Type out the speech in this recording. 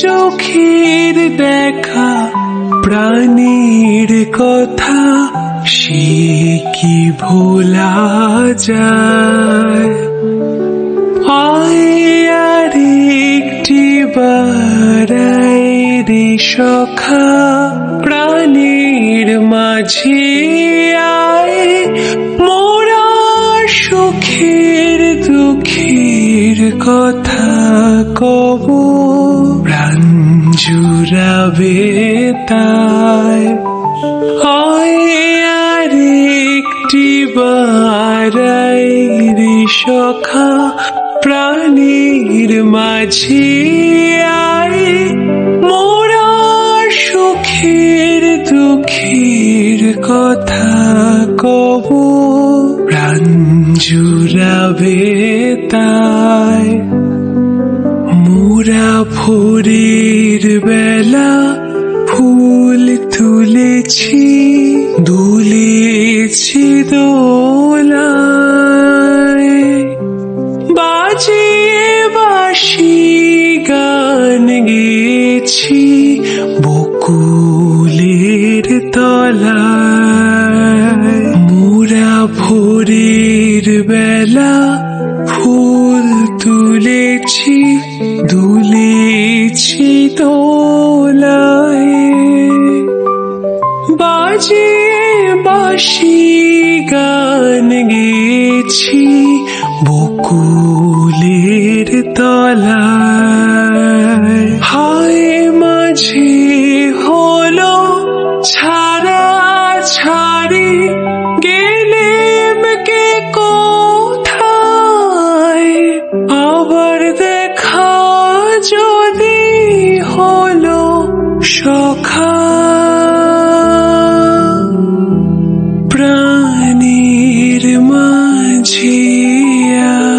চোখের দেখা প্রাণীর কথা সে কি ভোলা যায়? আর একটি বারাই সখা প্রাণীর মাঝে কব প্রাণ জুড়াবে তাই আয় আর একটি বারাই সখা প্রাণীর মাঝে আয়। মোরা সুখের দুঃখের কথা কব প্রাণ জুড়াবে তাই মোরা ভোরের বেলা ফুল তুলেছি দুলেছি দোলায়। বাজিয়ে বাসি গান গেছি বকুলের তলায়। মোরা ভোরের বেলা বাজিয়ে বাসি গান গেছি বকুলের তলায়। হায় মাঝে হলো ছাড়া ছাড়ি, গেলেম কে কোথায়? আবার দেখা যদি হলো সখা 爱情一样。